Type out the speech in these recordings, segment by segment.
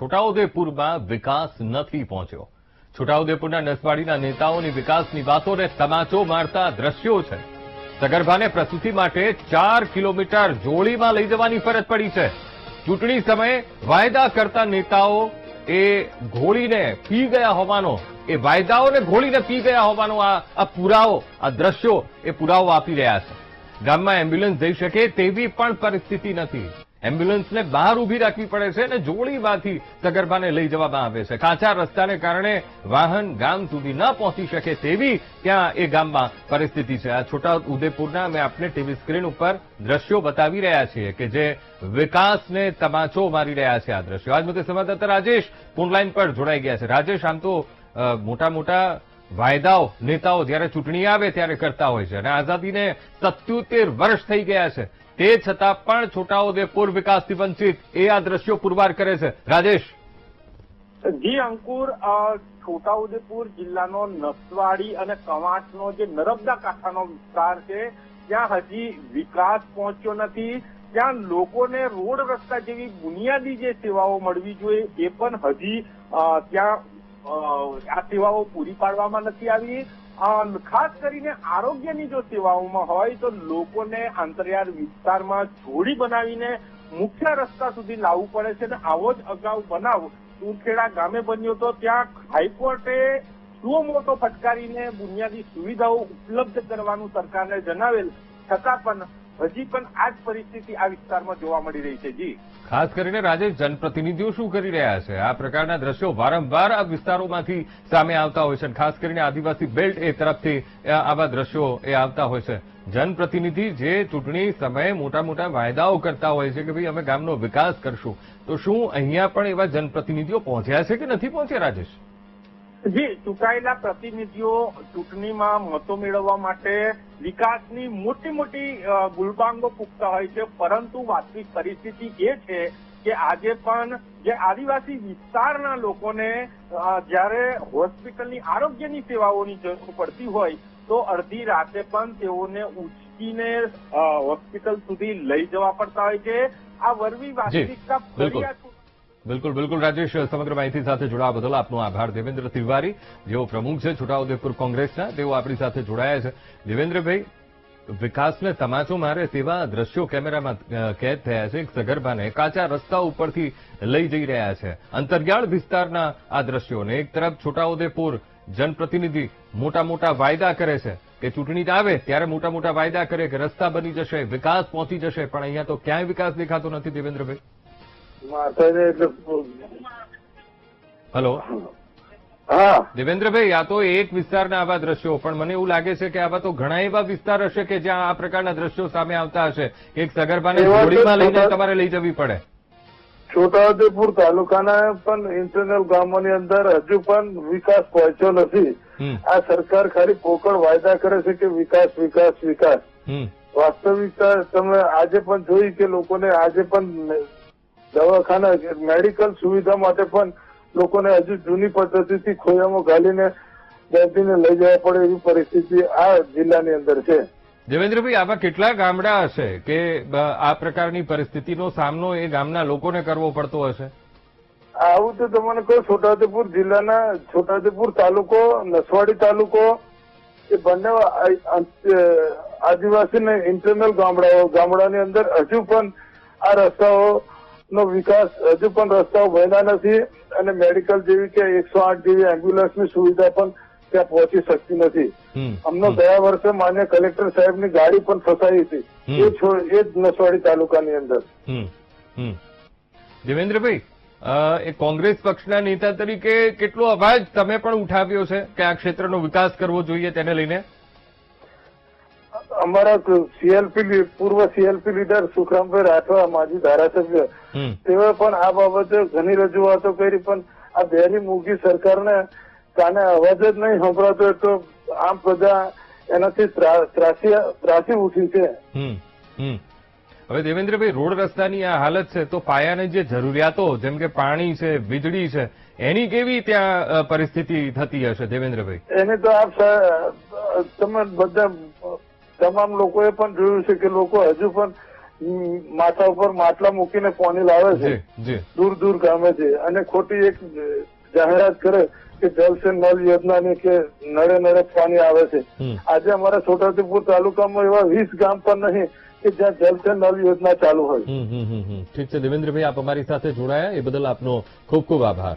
છોટાઉદેપુરમાં વિકાસ નથી પહોંચ્યો. છોટાઉદેપુરના નસવાડીના નેતાઓની વિકાસની વાતોને તમાચો મારતા દ્રશ્યો છે. સગર્ભાને પ્રસૂતિ માટે ચાર કિલોમીટર જોડીમાં લઈ જવાની ફરજ પડી છે. ચૂંટણી સમયે વાયદા કરતા નેતાઓ એ ઘોળીને પી ગયા હોવાનો, એ વાયદાઓને ઘોળીને પી ગયા હોવાનો આ પુરાવો, આ દ્રશ્યો એ પુરાવો આપી રહ્યા છે. ગામમાં એમ્બ્યુલન્સ જઈ શકે તેવી પણ પરિસ્થિતિ નથી. એમ્બ્યુલન્સને બહાર ઊભી રાખવી પડે છે અને જોડીમાંથી સગર્ભાને લઈ જવામાં આવે છે. કાચા રસ્તાને કારણે વાહન ગામ સુધી ન પહોંચી શકે તેવી ત્યાં એ ગામમાં પરિસ્થિતિ છે. આ છોટા ઉદેપુરના અમે આપને ટીવી સ્ક્રીન ઉપર દ્રશ્યો બતાવી રહ્યા છીએ કે જે વિકાસને તમાચો મારી રહ્યા છે આ દ્રશ્યો. આજ મુદ્દે સંવાદદાતા રાજેશ ફોનલાઈન પર જોડાઈ ગયા છે. રાજેશ, આમ તો મોટા મોટા વાયદાઓ, નેતાઓ જ્યારે ચૂંટણી આવે ત્યારે કરતા હોય છે અને આઝાદીને સત્યોતેર વર્ષ થઈ ગયા છે. તે છતાં પણ છોટાઉદેપુર વિકાસથી વંચિત એ આ દ્રશ્યો પુરવાર કરે છે. રાજેશ? જી, અંકુર છોટાઉદેપુર જિલ્લાનો નસવાડી અને કવાંટનો જે નર્મદા કાંઠાનો વિસ્તાર છે, ત્યાં હજી વિકાસ પહોંચ્યો નથી. ત્યાં લોકોને રોડ રસ્તા જેવી બુનિયાદી જે સેવાઓ મળવી જોઈએ, એ પણ હજી ત્યાં આ સેવાઓ પૂરી પાડવામાં નથી આવી. ખાસ કરીને આરોગ્યની જો સેવાઓમાં હોય તો લોકોને આંતરિયાળ વિસ્તારમાં જોડી બનાવીને મુખ્ય રસ્તા સુધી લાવવું પડે છે અને આવો જ અગાઉ બનાવ સુરખેડા ગામે બન્યો તો ત્યાં હાઈકોર્ટે સુઓ મોટો ફટકારીને બુનિયાદી સુવિધાઓ ઉપલબ્ધ કરવાનું સરકારને જણાવેલ, છતાં પણ હજી પણ આ જ પરિસ્થિતિ આ વિસ્તારમાં જોવા મળી રહી છે, જી. ખાસ કરીને રાજેશ જનપ્રતિનિધિઓ શું કરી રહ્યા છે? આ પ્રકારના દ્રશ્યો વારંવાર આ વિસ્તારોમાંથી સામે આવતા હોય છે ખાસ કરીને આદિવાસી બેલ્ટ એ તરફથી આવા દ્રશ્યો એ આવતા હોય છે. જનપ્રતિનિધિ જે ચૂંટણી સમયે મોટા મોટા વાયદાઓ કરતા હોય છે કે ભાઈ અમે ગામનો વિકાસ કરશું, તો શું અહીંયા પણ એવા જનપ્રતિનિધિઓ પહોંચ્યા છે કે નથી પહોંચ્યા, રાજેશ? જી ચૂંટાયેલા પ્રતિનિધિઓ ચૂંટણીમાં મતો મેળવવા માટે વિકાસની મોટી મોટી ગુલબાંગો ફૂંકતા હોય છે પરંતુ વાસ્તવિક પરિસ્થિતિ એ છે કે આજે પણ જે આદિવાસી વિસ્તારના લોકોને જ્યારે હોસ્પિટલની આરોગ્યની સેવાઓની જરૂર પડતી હોય તો અડધી રાતે પણ તેઓને ઉચકીને હોસ્પિટલ સુધી લઈ જવા પડતા હોય છે આ વરવી વાસ્તવિકતા. ફરી બિલકુલ બિલકુલ રાજેશ, સમગ્ર માહિતી સાથે જોડાવા બદલ આપનો આભાર. દેવેન્દ્ર તિવારી, જેઓ પ્રમુખ છે છોટાઉદેપુર કોંગ્રેસના, તેઓ આપણી સાથે જોડાયા છે. દેવેન્દ્રભાઈ, વિકાસને તમાચો મારે તેવા દ્રશ્યો કેમેરામાં કેદ થયા છે. એક સગર્ભાને કાચા રસ્તા ઉપરથી લઈ જઈ રહ્યા છે. અંતરિયાળ વિસ્તારના આ દ્રશ્યોને એક તરફ છોટાઉદેપુર જનપ્રતિનિધિ મોટા મોટા વાયદા કરે છે કે ચૂંટણી આવે ત્યારે મોટા મોટા વાયદા કરે કે રસ્તા બની જશે, વિકાસ પહોંચી જશે, પણ અહીંયા તો ક્યાંય વિકાસ દેખાતો નથી દેવેન્દ્રભાઈ. માતાને એટલે હલો. હા. દેવેન્દ્રભાઈ આ તો એક વિસ્તારના આવા દ્રશ્યો પણ મને એવું લાગે છે કે આવા તો ઘણા એવા વિસ્તાર હશે કે જ્યાં આ પ્રકારના દ્રશ્યો સામે આવતા હશે. એક સગર્ભાને જોડીમાં લઈને તમારે લઈ જવી પડે. છોટાઉદેપુર તાલુકાના પણ ઇન્ટરનલ ગામોની અંદર હજુ પણ વિકાસ પહોંચ્યો નથી. આ સરકાર ખાલી પોકળ વાયદા કરે છે કે વિકાસ વિકાસ વિકાસ. વાસ્તવિકતા તમે આજે પણ જોઈ કે લોકોને આજે પણ દવાખાના મેડિકલ સુવિધા માટે પણ લોકોને હજુ જૂની પદ્ધતિથી ખોયામાં ગાલીને દર્દીને લઈ જવા પડે એવી પરિસ્થિતિ આ જિલ્લાની અંદર છે. દેવેન્દ્રભાઈ આવા કેટલા ગામડા હશે કે આ પ્રકારની પરિસ્થિતિનો સામનો એ ગામના લોકોને કરવો પડતો હશે? આવું તો તમને કહું છોટાઉદેપુર જિલ્લાના છોટાઉદેપુર તાલુકો નસવાડી તાલુકો એ બંને આદિવાસી ને ઇન્ટરનલ ગામડાઓ ગામડાની અંદર હજુ પણ આ રસ્તાઓ નો વિકાસ હજુ પણ રસ્તાઓ બન્યા નથી અને મેડિકલ જેવી કે એકસો આઠ જેવી એમ્બ્યુલન્સની સુવિધા પણ ત્યાં પહોંચી શકતી નથી. અમને ગયા વર્ષે માન્ય કલેક્ટર સાહેબની ગાડી પણ ફસાઈ હતી. એ એ જ નસવાડી તાલુકાની અંદર. દેવેન્દ્રભાઈ એ કોંગ્રેસ પક્ષના નેતા તરીકે કેટલો અવાજ તમે પણ ઉઠાવ્યો છે કે આ ક્ષેત્રનો વિકાસ કરવો જોઈએ તેને લઈને? અમારા સીએલપી પૂર્વ સીએલપી લીડર સુખરામભાઈ રાઠવા માજી ધારાસભ્ય તેઓએ પણ આ બાબતે ઘણી રજૂઆતો કરી પણ આ બેરી મૂકી સરકારને કાને અવાજ જ નહીં સંભળાતો તો આમ પ્રજા એનાથી ત્રાસી ત્રાસી ઉઠી છે. હવે દેવેન્દ્રભાઈ રોડ રસ્તાની આ હાલત છે તો પાયાની જે જરૂરિયાતો જેમ કે પાણી છે વીજળી છે એની કેવી ત્યાં પરિસ્થિતિ થતી હશે દેવેન્દ્રભાઈ? એને તો આપ તમે બધા તમામ લોકોએ પણ જોયું છે કે લોકો હજુ પણ માથા ઉપર માટલા મૂકીને પાણી લાવે છે. દૂર દૂર ગામે છે. અને ખોટી એક જાહેરાત કરે કે જલ સે નલ યોજનાની કે નળે નળે પાણી આવે છે. આજે અમારા છોટાઉદેપુર તાલુકામાં એવા વીસ ગામ પણ નહીં કે જ્યાં જલ સે નલ યોજના ચાલુ હોય. ઠીક છે દેવેન્દ્રભાઈ આપ અમારી સાથે જોડાયા. એ બદલ આપનો ખૂબ ખૂબ આભાર.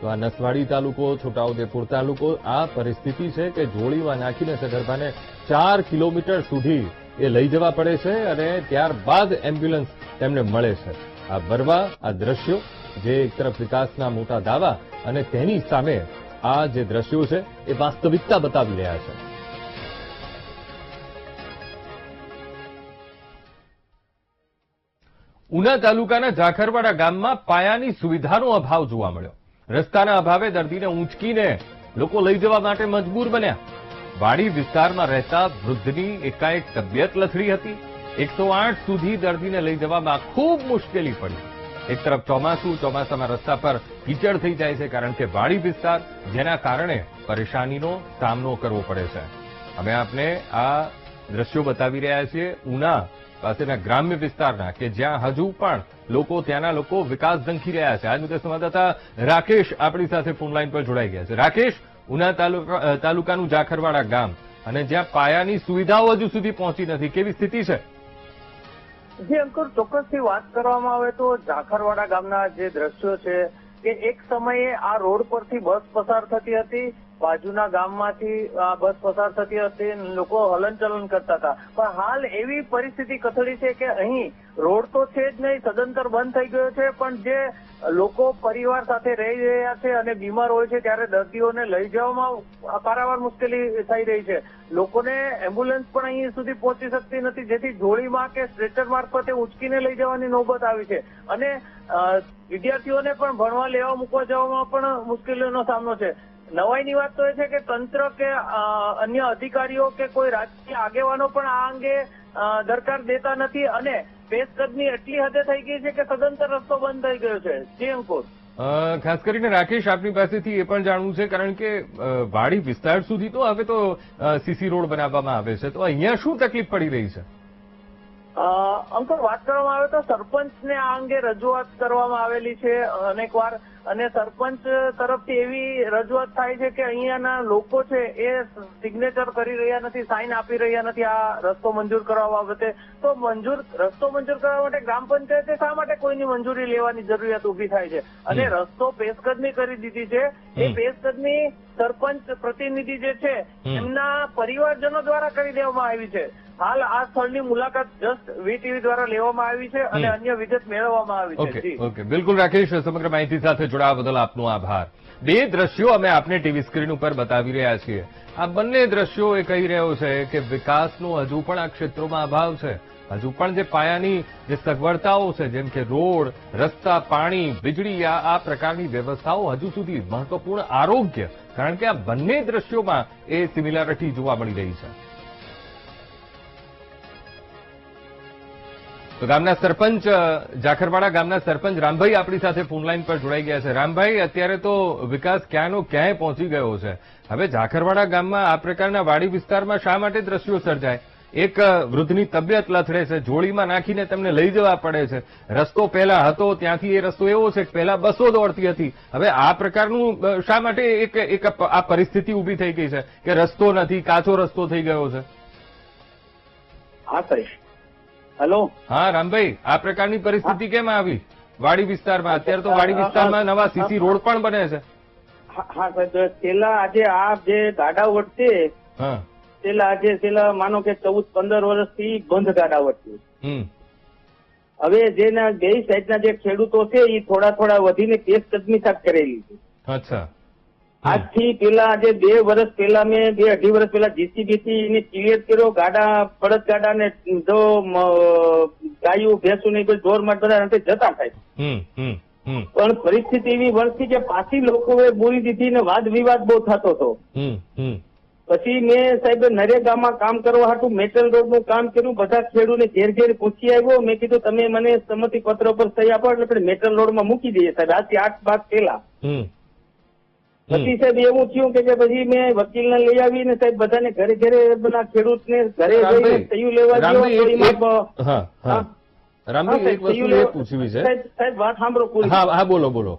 તો આ નસવાડી તાલુકો, છોટાઉદેપુર તાલુકો, આ પરિસ્થિતિ છે કે જોડીમાં નાખીને સગર્ભાને ચાર કિલોમીટર સુધી એ લઈ જવા પડે છે અને ત્યારબાદ એમ્બ્યુલન્સ તેમને મળે છે. આ બરવા, આ દ્રશ્યો, જે એક તરફ વિકાસના મોટા દાવા અને તેની સામે આ જે દ્રશ્યો છે, એ વાસ્તવિકતા બતાવી રહ્યા છે. ઉના તાલુકાના ઝાખરવાડા ગામમાં પાયાની સુવિધાનો અભાવ જોવા મળ્યો. રસ્તાના અભાવે દર્દીને ઊંચકીને લોકો લઈ જવા માટે મજબૂર બન્યા. વાડી વિસ્તારમાં રહેતા વૃદ્ધની એકાએક તબિયત લથડી હતી. એકસો આઠ સુધી દર્દીને લઈ જવામાં ખૂબ મુશ્કેલી પડી. એક તરફ ચોમાસું, ચોમાસામાં રસ્તા પર કીચડ થઈ જાય છે કારણ કે વાડી વિસ્તાર જેના કારણે પરેશાનીનો સામનો કરવો પડે છે. અમે આપને આ દ્રશ્યો બતાવી રહ્યા છીએ. ઉના પાસેના ગ્રામ્ય વિસ્તારના કે જ્યાં હજુ પણ લોકો ત્યાંના લોકો વિકાસ ઝંખી રહ્યા છે. આજ મુદ્દે સંવાદદાતા રાકેશ આપણી સાથે ફોનલાઈન પર જોડાઈ ગયા છે. રાકેશ, ઉના તાલુકાનું જાખરવાડા ગામ અને જ્યાં પાયાની સુવિધાઓ હજુ સુધી પહોંચી નથી. કેવી સ્થિતિ છે? જી, અંકુર, ચોક્કસથી વાત કરવામાં આવે તો જાખરવાડા ગામના જે દ્રશ્યો છે કે એક સમયે આ રોડ પરથી બસ પસાર થતી હતી બાજુના ગામમાંથી બસ પસાર થતી હતી લોકો હલનચલન કરતા હતા. પણ હાલ એવી પરિસ્થિતિ કથળી છે કે અહીં રોડ તો છે જ નહીં, સદંતર બંધ થઈ ગયો છે, પણ જે લોકો પરિવાર સાથે રહી રહ્યા છે અને બીમાર હોય છે ત્યારે દર્દીઓને લઈ જવામાં પારાવાર મુશ્કેલી થઈ રહી છે. લોકોને એમ્બ્યુલન્સ પણ અહીં સુધી પહોંચી શકતી નથી, જેથી જોડીમાં કે સ્ટ્રેચર મારફતે ઉચકીને લઈ જવાની નોબત આવી છે. અને વિદ્યાર્થીઓને પણ ભણવા લેવા મૂકવા જવામાં પણ મુશ્કેલીઓનો સામનો છે. નવાઈની વાત તો એ છે કે તંત્ર કે અન્ય અધિકારીઓ કે કોઈ રાજકીય આગેવાનો પણ આ અંગે દરકાર દેતા નથી અને પેશકદમી એટલી હદે થઈ ગઈ છે કે સદંતર રસ્તો બંધ થઈ ગયો છે. જી અંકુર. ખાસ કરીને રાકેશ આપની પાસેથી એ પણ જાણવું છે કારણ કે વાડી વિસ્તાર સુધી તો હવે તો સીસી રોડ બનાવવામાં આવે છે. તો અહીંયા શું તકલીફ પડી રહી છે? અ, અંકલ વાત કરવામાં આવે તો સરપંચને આ અંગે રજૂઆત કરવામાં આવેલી છે. અનેકવાર અને સરપંચ તરફથી એવી રજૂઆત થાય છે કે અહીંયાના લોકો છે એ સિગ્નેચર કરી રહ્યા નથી સાઇન આપી રહ્યા નથી આ રસ્તો મંજૂર કરવા બાબતે તો મંજૂર રસ્તો મંજૂર કરવા માટે ગ્રામ પંચાયતે શા માટે કોઈની મંજૂરી લેવાની જરૂરિયાત ઊભી થાય છે અને. રસ્તો પેશકદમી કરી દીધી છે એ. પેશકદમી સરપંચ પ્રતિનિધિ જે છે એમના પરિવારજનો દ્વારા કરી દેવામાં આવી છે. હાલ આ સ્થળની મુલાકાત જસ્ટ વીટીવી દ્વારા લેવામાં આવી છે અને અન્ય વિગત મેળવવામાં આવી છે. ઓકે. બિલકુલ રાકેશ સમગ્ર માહિતી સાથે જોડાવા બદલ આપનો આભાર. બે દ્રશ્યો અમે આપને ટીવી સ્ક્રીન ઉપર બતાવી રહ્યા છીએ. આ બંને દ્રશ્યો એ કહી રહ્યો છે કે વિકાસનો હજુ પણ આ ક્ષેત્રોમાં અભાવ છે. હજુ પણ જે પાયાની જે સગવડતાઓ છે, જેમ કે રોડ, રસ્તા, પાણી, વીજળી, આ પ્રકારની વ્યવસ્થાઓ હજુ સુધી મહત્વપૂર્ણ આરોગ્ય, કારણ કે આ બંને દ્રશ્યોમાં એ સિમિલારિટી જોવા મળી રહી છે. તો ગામના સરપંચ જાખરવાડા ગામના સરપંચ રામભાઈ આપણી સાથે ફોનલાઈન પર જોડાઈ ગયા છે. રામભાઈ, અત્યારે તો વિકાસ ક્યાંનો ક્યાંય પહોંચી ગયો છે? હવે જાખરવાડા ગામમાં આ પ્રકારના વાડી વિસ્તારમાં શા માટે દ્રશ્યો સર્જાય? એક વૃદ્ધની તબિયત લથડે છે. જોડીમાં નાખીને તેમને લઈ જવા પડે છે. રસ્તો પહેલા હતો, ત્યાંથી એ રસ્તો એવો છે કે પહેલા બસો દોડતી હતી. હવે આ પ્રકારનું શા માટે એક એક આ પરિસ્થિતિ ઊભી થઈ ગઈ છે કે રસ્તો નથી, કાચો રસ્તો થઈ ગયો છે? હા સાહેબ હેલો હા રામભાઈ આ પ્રકારની પરિસ્થિતિ કેમ આવી? વાડી વિસ્તારમાં અત્યારે તો વાડી વિસ્તારમાં નવા સીસી રોડ પણ બને છે. હા સાહેબ છેલ્લા આજે આ જે ગાડા વટશે છેલ્લા આજે છેલ્લા માનો કે ચૌદ પંદર વર્ષથી બંધ ગાડા વટશે હમ. હવે જેના બે સાઈડના જે ખેડૂતો છે એ થોડા થોડા વધીને કેસ કદમી સાથ કરેલી છે. અચ્છા. આજથી પેલા આજે બે વર્ષ પહેલા મેં બે અઢી વર્ષ પહેલા જીસીબી થી ક્લિયર કર્યો. ગાડા પડત ગાડા ને જો ગાયું ભેંસું ને કોઈ ઢોર માટે બધા નથી જતા થાય. પણ પરિસ્થિતિ એવી વર્ષથી કે પાછી લોકોએ બોલી દીધી ને વાદ વિવાદ બહુ થતો હતો. પછી મેં સાહેબ નરેગામાં કામ કરવા હાટું મેટલ રોડનું કામ કર્યું. બધા ખેડૂને ઘેર ઘેર પૂછી આવ્યો. મેં કીધું તમે મને સંમતિ પત્ર પર સહી આપો એટલે મેટલ રોડમાં મૂકી દઈએ સાહેબ. આજથી આઠ ભાગ હમ. પછી સાહેબ એવું થયું કે પછી મેં વકીલને લઈ આવીને સાહેબ બધાને ઘરે ઘરે બધા ખેડૂતને ઘરે જઈને સહયું લેવા ગયો રામભાઈ, એક- વસ્તુ એ પૂછવી છે. સાહેબ સાહેબ વાત સાંભળો પૂરી હા હા બોલો બોલો.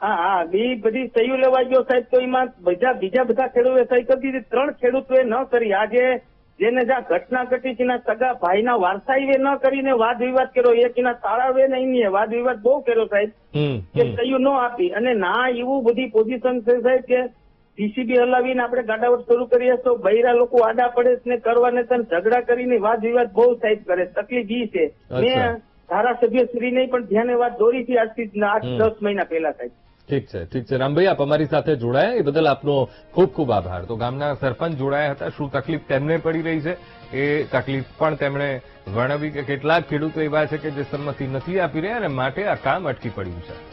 હા હા બી બધી સહયું લેવા ગયો સાહેબ તો એમાં બીજા બીજા બધા ખેડૂતોએ સહી કરી દીધી. ત્રણ ખેડૂતોએ ન કરી. આજે જેને જ્યાં ઘટના ઘટી છે એના સગા ભાઈના વારસાઈએ ન કરીને વાદ વિવાદ કર્યો એક એના તાળાવે નહીં વાદ વિવાદ બહુ કર્યો સાહેબ કે હમ. ન આપી અને ના એવું બધી પોઝિશન છે સાહેબ કે પીસીબી હલાવીને આપણે ગાડાવટ શરૂ કરીએ તો બૈરા લોકો આડા પડે ને કરવાને તને ઝઘડા કરીને વાદ વિવાદ બહુ સાહેબ કરે. તકલીફ ઈ છે. મેં ધારાસભ્ય શ્રીને પણ ધ્યાને વાત દોરી હતી આજથી આઠ દસ મહિના પહેલા સાહેબ ઠીક છે ઠીક છે. રામભાઈ, આપ અમારી સાથે જોડાયા. એ બદલ આપનો ખૂબ ખૂબ આભાર. તો ગામના સરપંચ જોડાયા હતા. શું તકલીફ તેમને પડી રહી છે? એ તકલીફ પણ તેમણે વર્ણવી કે કેટલાક ખેડૂતો એવા છે કે જે સંમતિ નથી આપી રહ્યા અને માટે આ કામ અટકી પડ્યું છે.